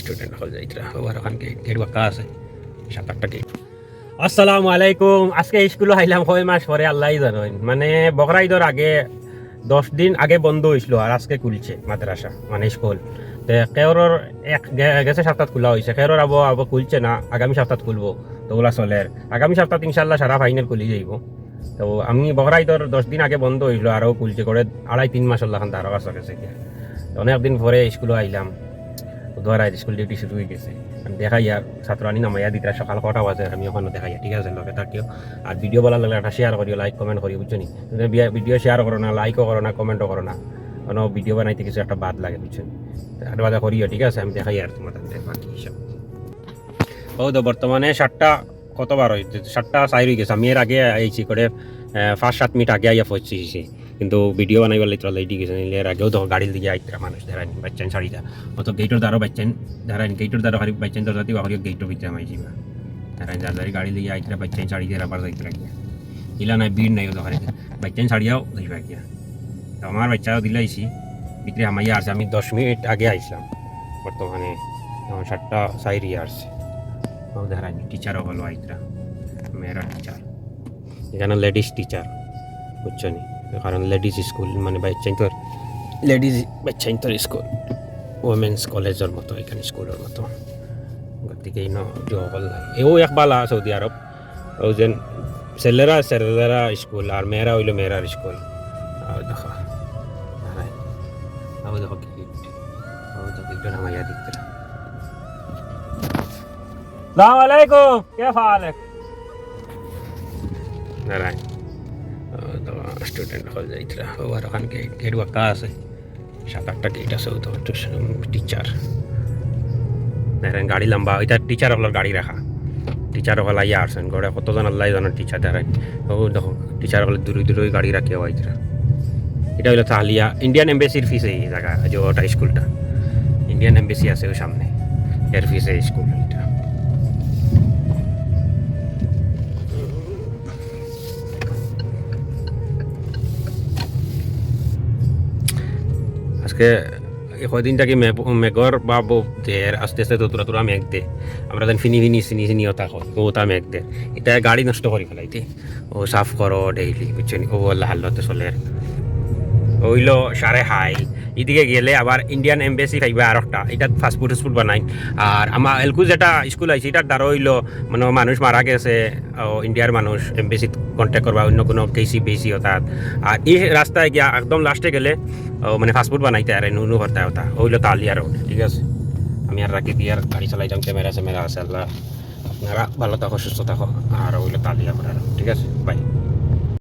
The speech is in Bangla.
স্টুডেন্ট হল যাইতরা ওবার ওখান গেট গেট বাঁকা আছে সাত আটটা গেট আসসালামু আলাইকুম আজকে স্কুলে আইলাম কয় মাস পরে আল্লাহ জানেন মানে বকরা ঈদের আগে দশ দিন আগে বন্ধ হয়েছিল আর আজকে খুলছে মাদ্রাসা মানে স্কুল তে কেওরর এক গেছে সপ্তাহ খোলা হয়েছে কেওরর আবো আবো খুলছে না আগামী সপ্তাহ খুলবো তো ওগুলা চলে আগামী সপ্তাহ ইনশাল্লাহ সারা ফাইনাল খুলি যাইব তো আমি বকরা ঈদের দশ দিন আগে বন্ধ হয়েছিল আরও খুলছে করে আড়াই তিন মাস আল্লাহ তারও কাছে গেছে অনেকদিন পরে স্কুলে আইলাম ধরা স্কুল ডিউটি শুরু হয়ে গেছে। দেখাই আর ছাত্রানি নামাইয়া দিতে সকাল কটা বাজে, আমি ওখানে দেখাই ঠিক আছে, লগে থাকিও আর ভিডিও বলার লাগলে একটা শেয়ার করিও লাইক কমেন্ট করিও বুঝছ নি ভিডিও শেয়ার করো না লাইকও করো না কমেন্টও করো না। কোনো ভিডিও বানাইতে কিছু একটা বাদ লাগে বুঝছ আর বাজা করিও ঠিক আছে, আমি দেখাই আর তোমাদের বাকি সব ও তো বর্তমানে সাতটা কতবার সাতটা চাই হয়ে গেছে। আমি এর আগে আইছি করে পাঁচ সাত মিনিট আগে আইয়া পৌঁছেছি কিন্তু ভিডিও বানাইবার লাগতে লেট গেছে নিলে এর আগেও তো গাড়ি দিয়ে আইতরা মানুষ ধরাইনি বাচ্চান শাড়িটা অত গেটের দ্বারা বাচ্চান ধরাইনি গেটের দ্বারা হারি বাচ্চান দরজা দিয়ে হারি গেটের ভিতরে মাই যাবা ধরাইন যার গাড়ি দিয়ে আইতরা বাচ্চান শাড়ি দিয়ে আবার যাইতে লাগিয়া ইলা নাই, ভিড় নাই তো হারি বাচ্চান শাড়িয়াও যাইবা গিয়া তো আমার বাচ্চাও দিলে আইসি ভিতরে আমাইয়া আসছে আমি দশ মিনিট আগে আইসলাম বর্তমানে আমার সাতটা সাইরি আসছে। ও ধরাইনি টিচারও হলো আইতরা, মেয়েরা টিচার এখানে লেডিস টিচার বুঝছ নি? কারণ লেডিস স্কুল মানে বাচ্চাইন তোর লেডিস বাচ্চাইন তোর স্কুল। ওমেন্স কলেজের মতো এখানে স্কুলের মতো। গতিকে ইন সকল এও এক বালা সৌদি আরব ও যেন ছেলেরা ছেলেরা স্কুল আর মেয়েরা হইল মেয়েরার স্কুল। আর দেখো হারাই দেখো কি ও তো গিট্টু নামাইয়া দিতে সালাম আলাইকুম কে ফালেক নারায় তো স্টুডেন্ট হল যাইতরা ওবার ওখান গেট গেট বাঁকা আছে সাত আটটা গেট আছে টিচার দেখেন, গাড়ি লম্বা। ওইটা টিচার হলার গাড়ি রাখা। টিচার হল আইয়া আসছেন গড়ে কতজন আল্লাহ জানার টিচার দেখায় ও দেখো টিচার হলে দূরে দূরে গাড়ি রাখে এটা হলো তাহলিয়া। ইন্ডিয়ান এম্বাসির ফিস এই জায়গা, যে ওটা স্কুলটা ইন্ডিয়ান এম্বাসি আছে ওই সামনে। এর ফিস স্কুল আজকে এই কদিনটাকে মেঘর বা দের আস্তে আস্তে তোরা তোরা মেঘ দে। আমরা দেন ফিনি ফিনি চিনি ওটা হয় তা মেঘ দে। এটা গাড়ি নষ্ট করে ফেলাইতে ও সাফ করো ডেইলি বুঝছেন ও আল্লাহ, হাল্লতে চলে ওইলো সারে হাই। এদিকে গেলে আবার ইন্ডিয়ান এম্বাসি খাইবা আর একটা। এটা ফাস্টফুড ফুড বানাই। আর আমার এলকু যেটা স্কুল আছে, এটার দ্বারা হইল মানে মানুষ মারা গেছে ইন্ডিয়ার মানুষ এম্বাসিত কন্ট্যাক্ট করবা, অন্য কোনো কেসি বেসি হতাৎ আর এই রাস্তায় গিয়া একদম লাস্টে গেলে মানে ফাস্টফুড বানাইতে আর নুনু ভর্তা হতা ওইলো তালিয়া রোড ঠিক আছে? আমি আর রাখি দিয়ে আর গাড়ি চালাই যাম ক্যামেরা স্যামেরা আছে, আল্লাহ। আপনারা ভালো থাকো, সুস্থ থাকো, আর ওইলো তালিয়া ঠিক আছে? বাই